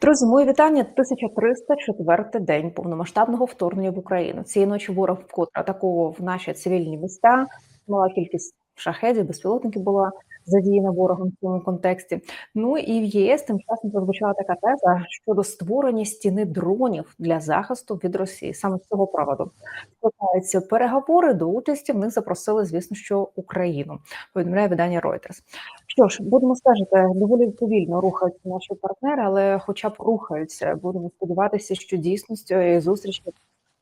Друзі, мої вітання. 1304 день повномасштабного вторгнення в Україну. Цієї ночі ворог вкотре атакував наші цивільні міста. Мала кількість шахедів, безпілотників була задіяна ворогом в цьому контексті. Ну і в ЄС тим часом прозвучала така теза щодо створення стіни дронів для захисту від Росії. Саме з цього приводу складаються переговори до участі. В них запросили, звісно, що Україну повідомляє видання Reuters. Що ж, будемо стежити, доволі повільно рухаються наші партнери, але хоча б рухаються. Будемо сподіватися, що дійсно цієї зустрічі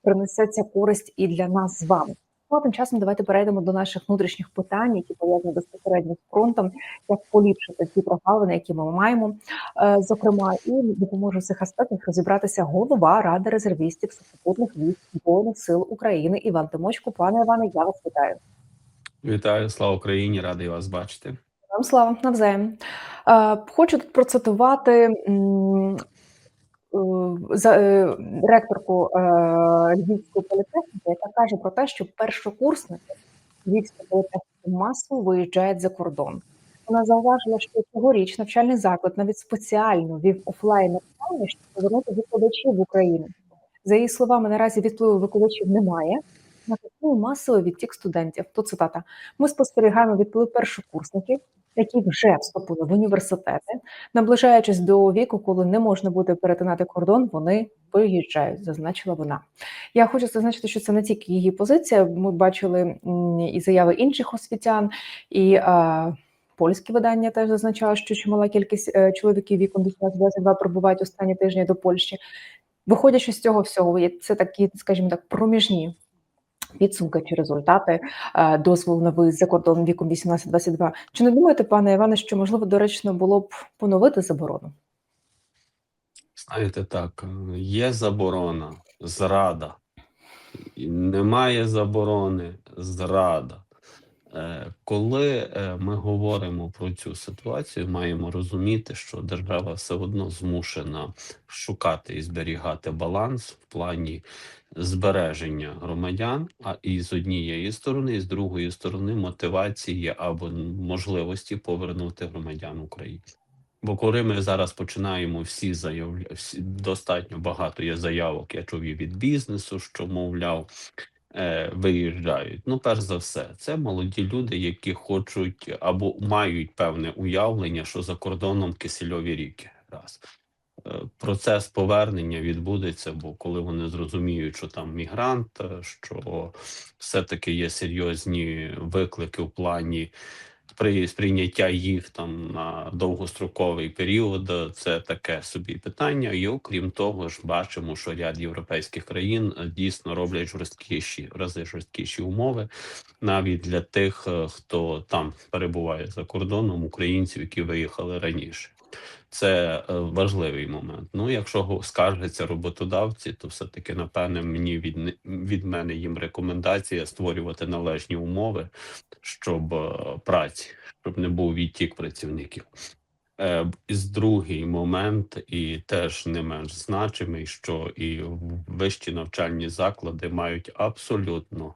принесеться користь і для нас з вами. Ну, а тим часом давайте перейдемо до наших внутрішніх питань, які пов'язані безпосередньо з фронтом, як поліпшити ті прогалини, які ми маємо, е, зокрема, і допоможе в цих аспектах розібратися голова ради резервістів сухопутних військ збройних сил України Іван Тимочко. Пане Іване, я вас вітаю. Вітаю, слава Україні, радий вас бачити. Вам слава навзаєм. Е, Хочу тут процитувати ректорку е, Львівської політехніки, яка каже про те, що першокурсники Львівської політехніки масово виїжджають за кордон. Вона зауважила, що цьогоріч навчальний заклад навіть спеціально вів офлайн навчання, щоб повернути викладачів в Україну. За її словами, наразі відпливу викладачів немає. Накопили масовий відтік студентів. То цитата: ми спостерігаємо відплив першокурсників, які вже вступили в університети, наближаючись до віку, коли не можна буде перетинати кордон, вони виїжджають, зазначила вона. Я хочу зазначити, що це не тільки її позиція. Ми бачили і заяви інших освітян, і а, польські видання теж зазначали, що чимала кількість е, чоловіків віком 18-22 прибувають останні тижні до Польщі. Виходячи з цього всього, це такі, скажімо так, проміжні підсумки чи результати е, дозволу на виїзд за кордон віком 18-22. Чи не думаєте, пане Іване, що можливо доречно було б поновити заборону? Знаєте, так, є заборона, зрада. Немає заборони, зрада. Е, Коли е, ми говоримо про цю ситуацію, маємо розуміти, що держава все одно змушена шукати і зберігати баланс в плані збереження громадян, а і з однієї сторони, і з другої сторони мотивації або можливості повернути громадян України. Бо коли ми зараз починаємо всі заявляти, всі, достатньо багато є заявок, я чув і від бізнесу, що мовляв е, виїжджають. Ну, перш за все, це молоді люди, які хочуть або мають певне уявлення, що за кордоном кисельові ріки. Раз. Е, Процес повернення відбудеться, бо коли вони зрозуміють, що там мігрант, е, що все-таки є серйозні виклики в плані при сприйняття їх там на довгостроковий період, це таке собі питання. І окрім того ж, бачимо, що ряд європейських країн е, дійсно роблять жорсткіші рази жорсткіші умови, навіть для тих, е, хто там перебуває за кордоном, українців, які виїхали раніше. Це е, важливий момент. Ну, якщо скаржаться роботодавці, то все таки напевне мені від від мене їм рекомендація створювати належні умови, щоб е, праці, щоб не був відтік працівників. Е, І з другий момент, і теж не менш значимий, що і вищі навчальні заклади мають абсолютно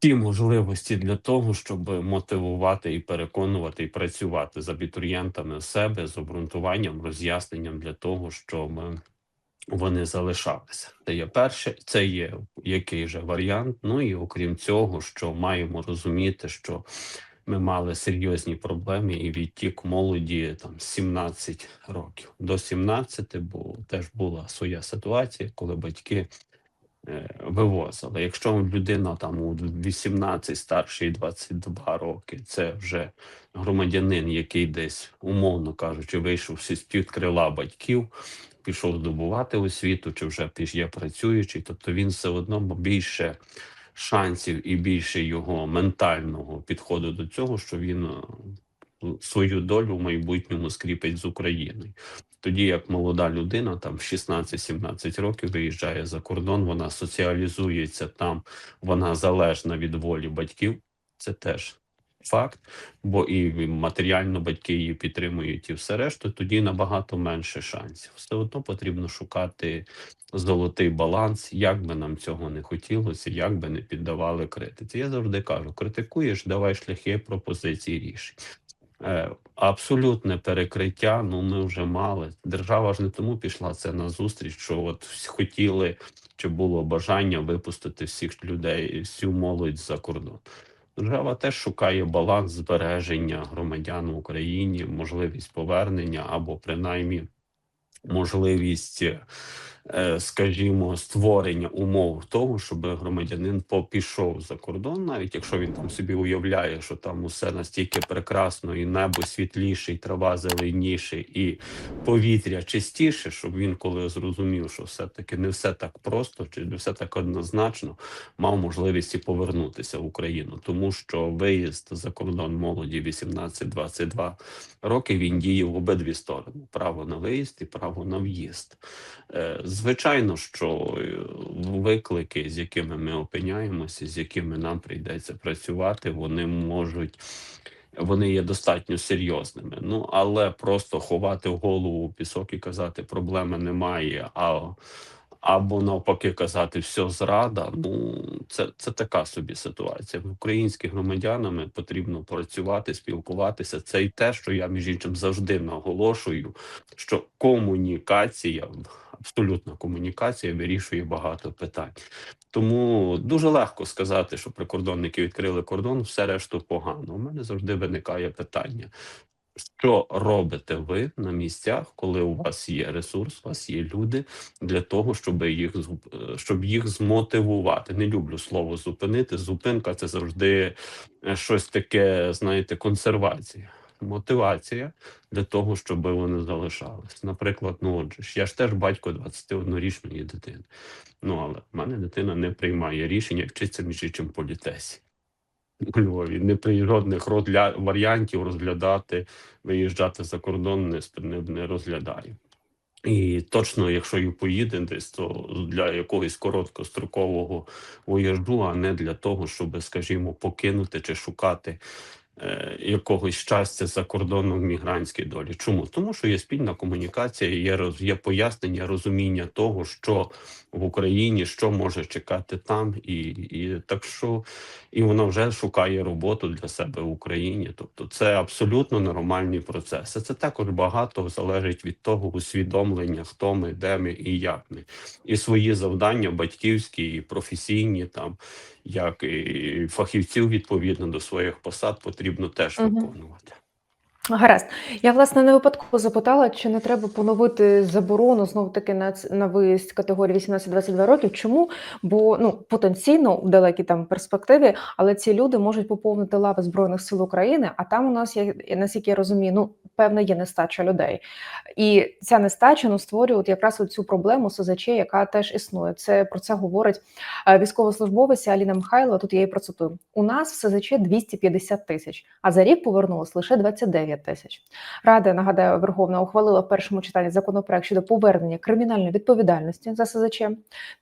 всі можливості для того, щоб мотивувати і переконувати, і працювати з абітурієнтами себе з обґрунтуванням, роз'ясненням для того, щоб вони залишалися. Це є перше, це є який же варіант. Ну і окрім цього, що маємо розуміти, що ми мали серйозні проблеми і відтік молоді там 17 років до 17, бо теж була своя ситуація, коли батьки вивозили. Якщо людина там у 18, старший 22 роки, це вже громадянин, який десь, умовно кажучи, вийшов з під крила батьків, пішов здобувати освіту, чи вже є працюючий, тобто він все одно більше шансів і більше його ментального підходу до цього, що він е, свою долю в майбутньому скріпить з Україною. Тоді як молода людина, там в 16-17 років виїжджає за кордон, вона соціалізується там, вона залежна від волі батьків. Це теж факт, бо і матеріально батьки її підтримують, і все решту, тоді набагато менше шансів. Все одно потрібно шукати золотий баланс, як би нам цього не хотілося, як би не піддавали критиці. Я завжди кажу: критикуєш, давай шляхи пропозиції рішень. Е, абсолютне перекриття, ну ми вже мали. Держава ж не тому пішла це на зустріч, що от хотіли чи було бажання випустити всіх людей, всю молодь за кордон. Держава теж шукає баланс збереження громадян в Україні, можливість повернення або принаймні можливість, скажімо, створення умов того, щоб громадянин попішов за кордон, навіть якщо він там собі уявляє, що там усе настільки прекрасно, і небо світліше, і трава зеленіше, і повітря чистіше, щоб він, коли зрозумів, що все-таки не все так просто, чи не все так однозначно, мав можливість і повернутися в Україну, тому що виїзд за кордон молоді 18-22 роки він діє в обидві сторони: право на виїзд і право на в'їзд. Звичайно, що е, виклики, з якими ми опиняємося, з якими нам прийдеться працювати, вони можуть. Вони є достатньо серйозними. Ну але просто ховати голову у пісок і казати, проблеми немає, а або навпаки казати все зрада. Ну це, це така собі ситуація. Українськими громадянами потрібно працювати, спілкуватися. Це і те, що я між іншим завжди наголошую, що комунікація, абсолютна комунікація вирішує багато питань. Тому дуже легко сказати, що прикордонники відкрили кордон, все решту погано. У мене завжди виникає питання. Що робите ви на місцях, коли у вас є ресурс, у вас є люди для того, щоб їх е, щоб їх змотивувати? Не люблю слово зупинити. Зупинка це завжди е, щось таке, знаєте, консервація. Мотивація для того, щоб вони залишались. Наприклад, ну отже, я ж теж батько 21-річної дитини. Ну але в мене дитина не приймає рішення, вчиться між іншим політесі у Львові. Не при жодних розгля... варіантів розглядати, виїжджати за кордон не, не, розглядає. І точно, якщо і поїде десь, то для якогось короткострокового виїзду, а не для того, щоб, скажімо, покинути чи шукати якогось щастя за кордоном в мігрантській долі. Чому? Тому що є спільна комунікація, є є пояснення, розуміння того, що в Україні, що може чекати там, і, і так що і вона вже шукає роботу для себе в Україні. Тобто, це абсолютно нормальні процеси. Це також багато залежить від того усвідомлення, хто ми, де ми і як ми, і свої завдання батьківські, і професійні там як і фахівців відповідно до своїх посад потрібно теж виконувати. Гаразд. Я, власне, не випадково запитала, чи не треба поновити заборону знову таки на, на виїзд категорії 18-22 років. Чому? Бо ну потенційно в далекій там перспективі, але ці люди можуть поповнити лави збройних сил України. А там у нас є наскільки я розумію, ну певна є нестача людей, і ця нестача ну створює от якраз цю проблему СЗЧ, яка теж існує. Це про це говорить е, військовослужбовиця Аліна Михайлова. Тут я її процитую: у нас в СЗЧ 250 тисяч, а за рік повернулось лише 29 тисяч. Рада нагадаю, Верховна ухвалила в першому читанні законопроект щодо повернення кримінальної відповідальності за СЗЧ.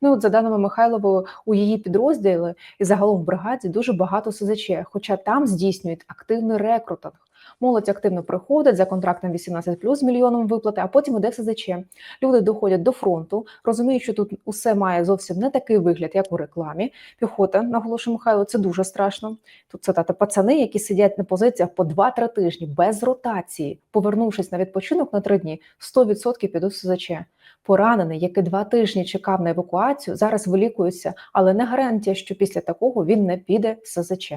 Ну от за даними Михайлової, у її підрозділі і загалом в бригаді дуже багато СЗЧ, хоча там здійснюють активний рекрутинг. Молодь активно приходить за контрактом 18 плюс мільйоном виплати, а потім іде в СЗЧ. Люди доходять до фронту, розуміють, що тут усе має зовсім не такий вигляд, як у рекламі. Піхота, наголошує Михайло, це дуже страшно. Тут цитата пацани, які сидять на позиціях по 2-3 тижні без ротації, повернувшись на відпочинок на 3 дні, 100% підуть в СЗЧ. Поранений, який два тижні чекав на евакуацію, зараз вилікується, але не гарантія, що після такого він не піде в СЗЧ.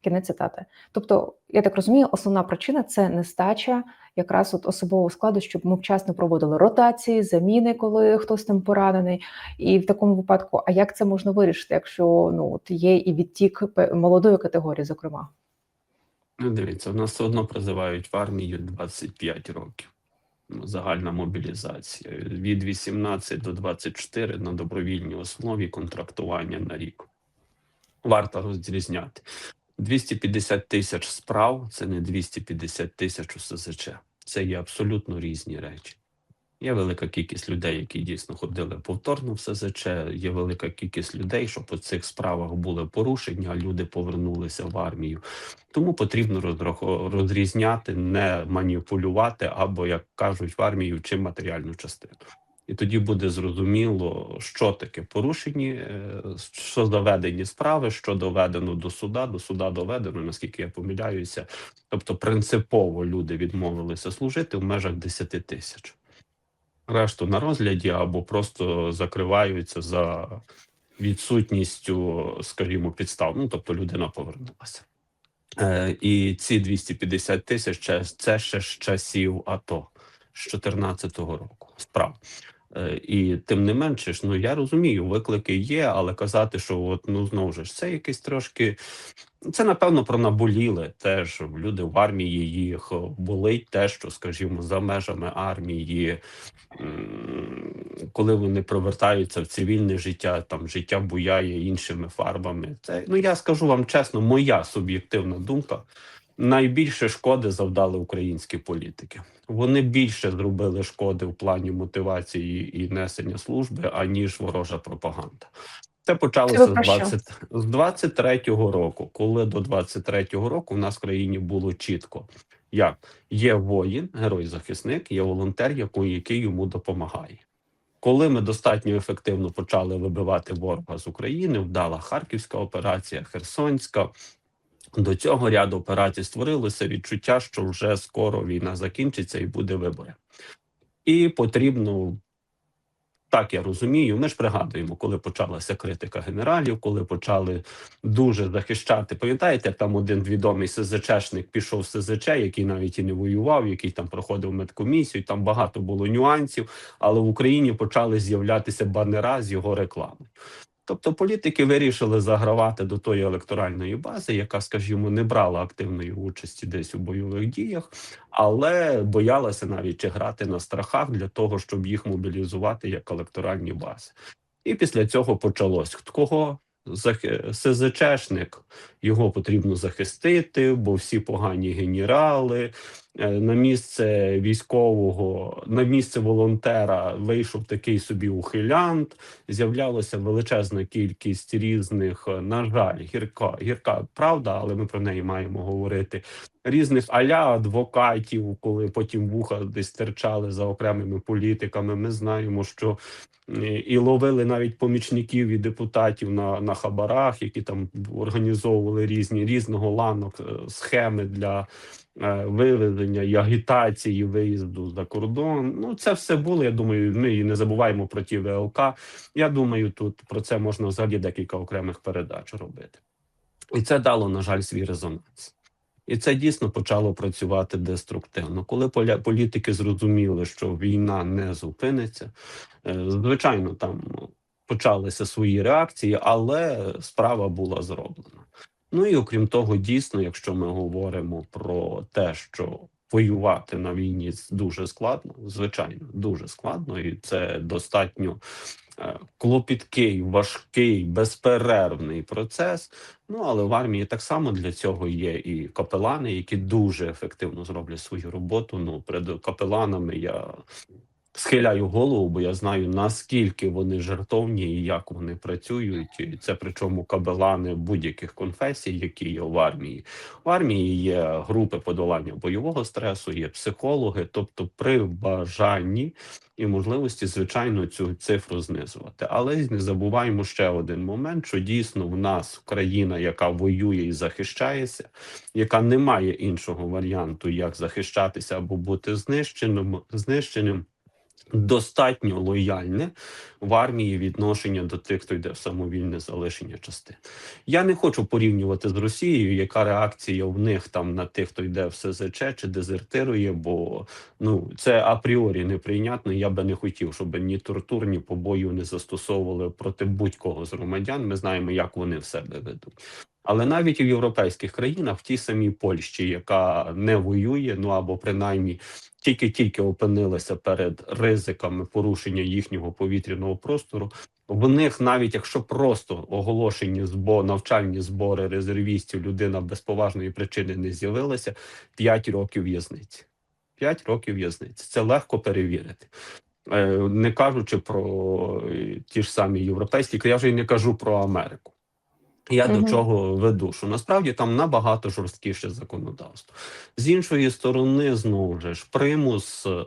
Кінець цитати. Тобто, я так розумію, основна причина це нестача якраз от особового складу, щоб ми вчасно проводили ротації, заміни, коли хтось там поранений. І в такому випадку, а як це можна вирішити, якщо ну от є і відтік молодої категорії, зокрема? Ну, дивіться, в нас все одно призивають в армію 25 років. Ну, Загальна мобілізація від 18 до 24 на добровільній основі контрактування на рік. Варто розрізняти. 250 тисяч справ це не 250 тисяч у СЗЧ. Це є абсолютно різні речі. Є велика кількість людей, які дійсно ходили повторно в СЗЧ. Є велика кількість людей, що по цих справах були порушення, а люди повернулися в армію. Тому потрібно розрізняти, не маніпулювати або, як кажуть в армії, чи матеріальну частину. І тоді буде зрозуміло, що таке порушені, е, що заведені справи, що доведено до суда. До суда доведено, наскільки я помиляюся. Тобто, принципово люди відмовилися служити в межах 10 тисяч. Решту на розгляді або просто закриваються за відсутністю, скажімо, підстав. Ну тобто людина повернулася. Е, і ці 250 тисяч це- ще з часів АТО з 14-го року справ. Е, І тим не менше ж, ну я розумію, виклики є, але казати, що от ну знову ж це якесь трошки. Це напевно про наболіле теж люди в армії їх болить те, що, скажімо, за межами армії, коли вони провертаються в цивільне життя, там життя буяє іншими фарбами. Це ну я скажу вам чесно, моя суб'єктивна думка. Найбільше шкоди завдали українські політики. Вони більше зробили шкоди в плані мотивації і несення служби, аніж ворожа пропаганда. Це почалося з ви про 20, з 23-го року, коли до 23-го року в нас в країні було чітко, як є воїн, герой-захисник, є волонтер, який йому допомагає. Коли ми достатньо ефективно почали вибивати ворога з України, вдала Харківська операція, Херсонська. До цього ряду операцій створилося відчуття, що вже скоро війна закінчиться і буде вибори. І потрібно, так я розумію, ми ж пригадуємо, коли почалася критика генералів, коли почали дуже захищати. Пам'ятаєте, там один відомий СЗЧшник пішов з СЗЧ, який навіть і не воював, який там проходив медкомісію. Там багато було нюансів, але в Україні почали з'являтися банера з його реклами. Тобто політики вирішили загравати до тої електоральної бази, яка, скажімо, не брала активної участі десь у бойових діях, але боялася навіть грати на страхах для того, щоб їх мобілізувати як електоральні бази. І після цього почалось кого СЗЧшник, його потрібно захистити, бо всі погані генерали. Е, На місце військового, на місце волонтера вийшов такий собі ухилянт. З'являлася величезна кількість різних, е, на жаль, гірка, гірка правда, але ми про неї маємо говорити. Різних аля адвокатів, коли потім вуха десь стирчали за окремими політиками. Ми знаємо, що і ловили навіть помічників і депутатів на, на хабарах, які там організовували різні різного ланок е, схеми для вивезення і агітації виїзду за кордон. Ну це все було. Я думаю, ми і не забуваємо про ті ВЛК. Я думаю, тут про це можна взагалі декілька окремих передач робити. І це дало, на жаль, свій резонанс. І це дійсно почало працювати деструктивно. Коли політики зрозуміли, що війна не зупиниться, е, звичайно, там почалися свої реакції, але справа була зроблена. Ну і окрім того, дійсно, якщо ми говоримо про те, що воювати на війні дуже складно, звичайно, дуже складно, і це достатньо е, клопіткий, важкий, безперервний процес. Ну але в армії так само для цього є і капелани, які дуже ефективно зроблять свою роботу. Ну перед капеланами я схиляю голову, бо я знаю наскільки вони жертовні і як вони працюють. І це причому капелани будь-яких конфесій, які є в армії. В армії є групи подолання бойового стресу, є психологи, тобто при бажанні і можливості, звичайно, цю цифру знизувати. Але не забуваємо ще один момент: що дійсно в нас країна, яка воює і захищається, яка не має іншого варіанту, як захищатися або бути знищеним, знищеним. Достатньо лояльне в армії відношення до тих, хто йде в самовільне залишення частин. Я не хочу порівнювати з Росією, яка реакція в них там на тих, хто йде в СЗЧ чи дезертирує, бо ну це апріорі неприйнятно. Я би не хотів, щоб ні тортур, ні побою не застосовували проти будь-кого з громадян. Ми знаємо, як вони в себе ведуть. Але навіть у європейських країнах, в тій самій Польщі, яка не воює, ну або принаймні тільки-тільки опинилася перед ризиками порушення їхнього повітряного простору. В них, навіть якщо просто оголошені збо навчальні збори резервістів, людина без поважної причини не з'явилася, 5 років в'язниці. 5 років в'язниці. Це легко перевірити. Е, Не кажучи про е, ті ж самі європейські, я вже й не кажу про Америку. Я Мгм. до чого веду, що насправді там набагато жорсткіше законодавство. З іншої сторони, знову ж примус. е,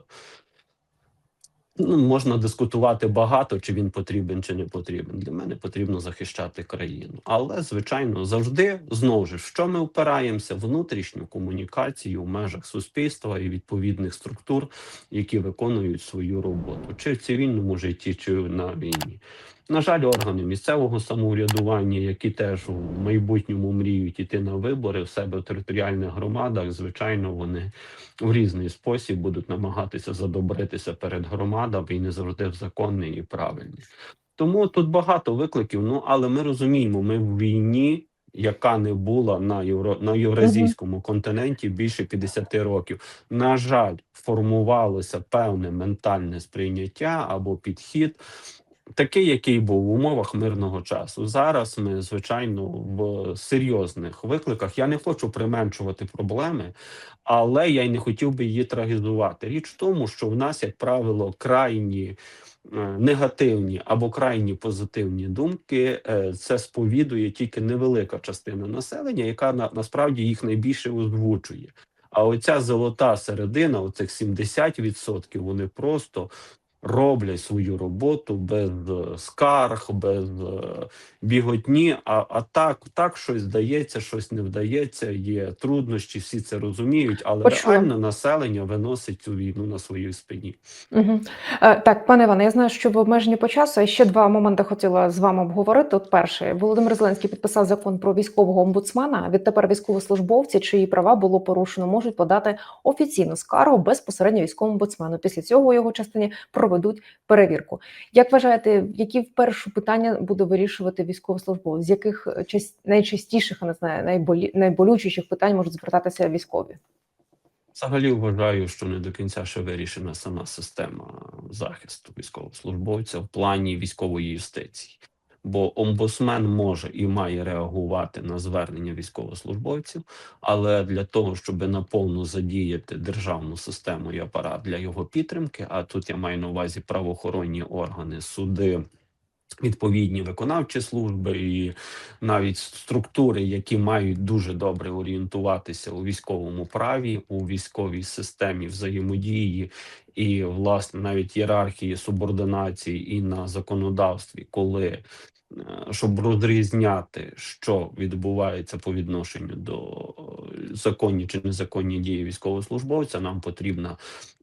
Ну, можна дискутувати багато, чи він потрібен, чи не потрібен. Для мене потрібно захищати країну. Але, звичайно, завжди знову ж, в що ми опираємося? Внутрішню комунікацію в межах суспільства і відповідних структур, які виконують свою роботу, чи в цивільному житті, чи на війні. На жаль, органи місцевого самоврядування, які теж у майбутньому мріють іти на вибори в себе в територіальних громадах, звичайно, вони в різний спосіб будуть намагатися задобритися перед громадами і не завжди в законний і правильний. Тому тут багато викликів. Ну але ми розуміємо, ми в війні, яка не була на євро на євразійському континенті більше 50 років. На жаль, формувалося певне ментальне сприйняття або підхід. Такий, який був в умовах мирного часу. Зараз ми, звичайно, в серйозних викликах. Я не хочу применшувати проблеми, але я й не хотів би її трагізувати. Річ в тому, що в нас, як правило, крайні е, негативні або крайні позитивні думки, е, це сповідує тільки невелика частина населення, яка на, насправді їх найбільше озвучує. А оця золота середина, оцих 70%, вони просто роблять свою роботу без е, скарг, без е, біготні. А, а так, так щось здається, щось не вдається. Є труднощі, всі це розуміють, але Почула. реально населення виносить цю війну на своїй спині. Угу. Е, так, пане Іване, я знаю, що в обмеженні по часу. Я ще два моменти хотіла з вами обговорити. От перший Володимир Зеленський підписав закон про військового омбудсмена. Відтепер військовослужбовці, чиї права було порушено, можуть подати офіційну скаргу безпосередньо військовому омбудсмену. Після цього у його частині проведуть перевірку. Як вважаєте, які вперше питання буде вирішувати військовослужбовець? З яких е, найчастіших, не знаю, найболі... найболючіших питань можуть звертатися військові? Взагалі вважаю, що не до кінця ще вирішена сама система захисту військовослужбовця в плані військової юстиції. Бо омбудсмен може і має реагувати на звернення військовослужбовців, але для того, щоб наповну задіяти державну систему і апарат для його підтримки, а тут я маю на увазі правоохоронні органи, суди, відповідні виконавчі служби і навіть структури, які мають дуже добре орієнтуватися у військовому праві, у військовій системі взаємодії і власне навіть ієрархії субординації і на законодавстві, коли щоб розрізняти, що відбувається по відношенню до е, законні чи незаконні дії військовослужбовця, нам потрібна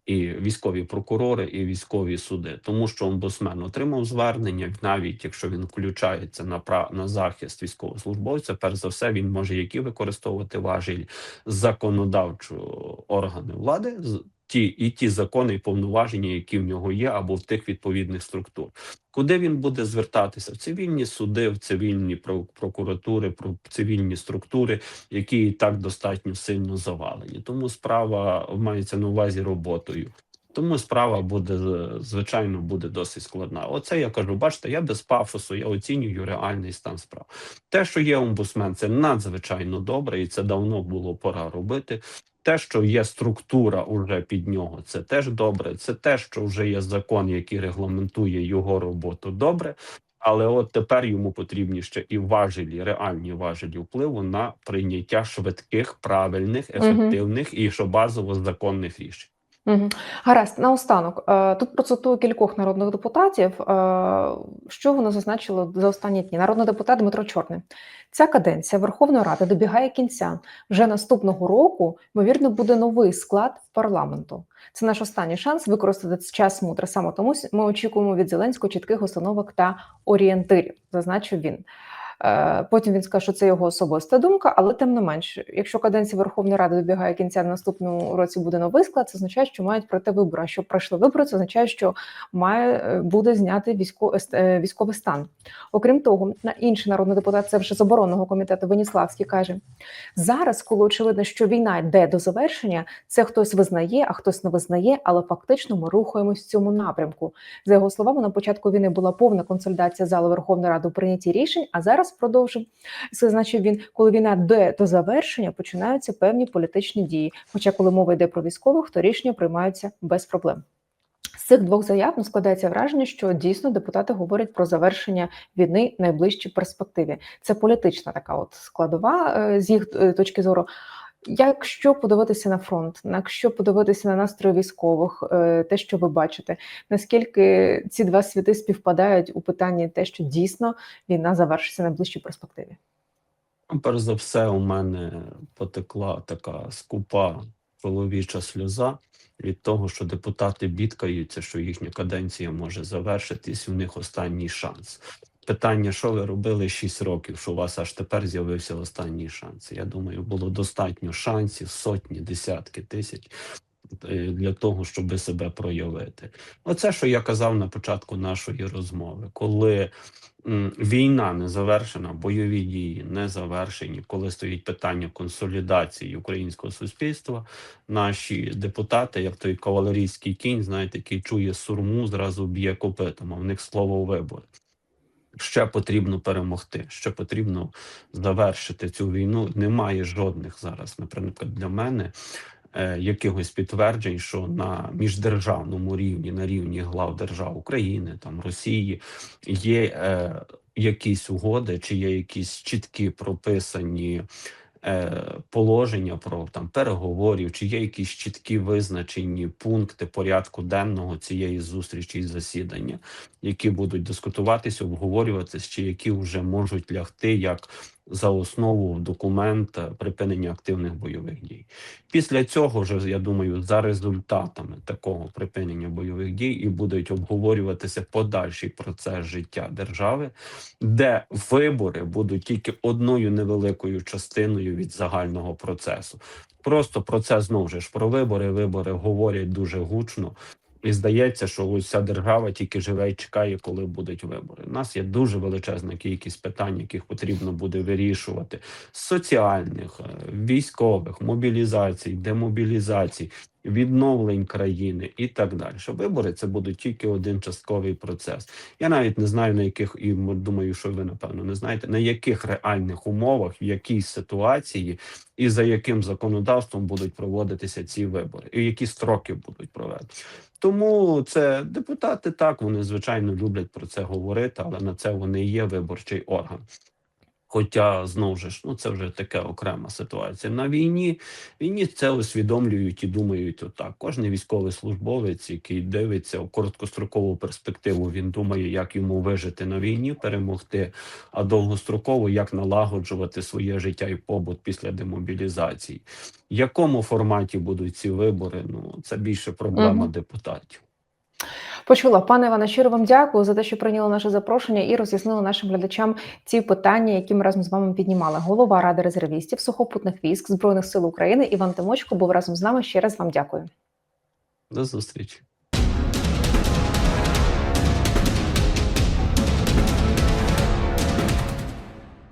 і військові прокурори, і військові суди, тому що омбудсмен отримав звернення, навіть якщо він включається на пра на захист військовослужбовця, перш за все він може які використовувати важіль законодавчого органи влади, ті і ті закони і повноваження, які в нього є, або в тих відповідних структур. Куди він буде звертатися? В цивільні суди, в цивільні про- прокуратури, про цивільні структури, які і так достатньо сильно завалені. Тому справа мається на увазі роботою. Тому справа буде звичайно буде досить складна. Оце я кажу. Бачите, я без пафосу, я оцінюю реальний стан справ. Те, що є омбудсмен, це надзвичайно добре, і це давно було пора робити. Те, що є структура уже під нього, це теж добре. Це те, що вже є закон, який регламентує його роботу. Добре. Але от тепер йому потрібні ще і важелі, реальні важелі впливу на прийняття швидких, правильних, ефективних і що базово законних рішень. Гаразд, наостанок. Е, Тут процитую кількох народних депутатів. Е, Що вони зазначили за останні дні? Народний депутат Дмитро Чорний. Ця каденція Верховної Ради добігає кінця. Вже наступного року, ймовірно, буде новий склад парламенту. Це наш останній шанс використати час мудро. Саме тому ми очікуємо від Зеленського чітких установок та орієнтирів, зазначив він. Е, Потім він скаже, що це його особиста думка, але тим не менш, якщо каденція Верховної Ради добігає кінця в наступному році буде новий склад, це означає, що мають пройти вибори. А щоб пройшли вибори, це означає, що має е, буде зняти військо, е, військовий стан. Окрім того, на інший народний депутат, це вже з оборонного комітету Веніславський каже: зараз, коли очевидно, що війна йде до завершення, це хтось визнає, а хтось не визнає, але фактично ми рухаємось в цьому напрямку. За його словами, на початку війни була повна консолідація зали Верховної Ради у прийнятті рішень. А зараз продовжив зазначив він, коли війна йде до завершення, починаються певні політичні дії. Хоча, коли мова йде про військових, то рішення приймаються без проблем. З цих двох заяв ну, складається враження, що дійсно депутати говорять про завершення війни в найближчій перспективі. Це політична така от складова е, з їх е, точки зору. Якщо подивитися на фронт, якщо подивитися на настрої військових, е, те, що ви бачите, наскільки ці два світи співпадають у питанні те, що дійсно війна завершиться на найближчій перспективі? Перш за все, у мене потекла така скупа чоловіча сльоза від того, що депутати бідкаються, що їхня каденція може завершитись, в них останній шанс. Питання, що ви робили 6 років, що у вас аж тепер з'явився останній шанс. Я думаю, було достатньо шансів, сотні, десятки тисяч е, для того, щоб себе проявити. Оце, що я казав на початку нашої розмови, коли війна не завершена, бойові дії не завершені, коли стоїть питання консолідації українського суспільства, наші депутати, як той кавалерійський кінь, знаєте, який чує сурму, зразу б'є копитом, а в них слово вибори. Ще потрібно перемогти, ще потрібно завершити цю війну. Немає жодних зараз, наприклад, для мене е, якихось підтверджень, що на міждержавному рівні, на рівні глав держав України, там Росії, є е, якісь угоди, чи є якісь чіткі прописані положення про там переговорів, чи є якісь чіткі визначені пункти порядку денного цієї зустрічі і засідання, які будуть дискутуватися, обговорюватися, чи які вже можуть лягти як за основу документ припинення активних бойових дій. Після цього вже я думаю, за результатами такого припинення бойових дій і будуть обговорюватися подальший процес життя держави, де вибори будуть тільки одною невеликою частиною від загального процесу. Просто про це знову ж про вибори. Вибори говорять дуже гучно. І здається, що ось держава тільки живе і чекає, коли будуть вибори. У нас є дуже величезна кількість питань, яких потрібно буде вирішувати: соціальних, е, військових, мобілізацій, демобілізацій, відновлень країни і так далі. Вибори це будуть тільки один частковий процес. Я навіть не знаю на яких, і думаю, що ви напевно не знаєте, на яких реальних умовах, в якій ситуації і за яким законодавством будуть проводитися ці вибори, і які строки будуть проведені. Тому це депутати так, вони звичайно люблять про це говорити, але на це вони є виборчий орган. Хоча знову ж ну це вже таке окрема ситуація. На війні війні це усвідомлюють і думають отак. Кожен військовий службовець, який дивиться у короткострокову перспективу, він думає, як йому вижити на війні, перемогти, а довгостроково як налагоджувати своє життя і побут після демобілізації. В якому форматі будуть ці вибори? Ну це більше проблема Мгм. депутатів. Почула, пане Іване, щиро вам дякую за те, що прийняли наше запрошення і роз'яснили нашим глядачам ці питання, які ми разом з вами піднімали. Голова Ради резервістів сухопутних військ Збройних сил України Іван Тимочко був разом з нами. Ще раз вам дякую. До зустрічі.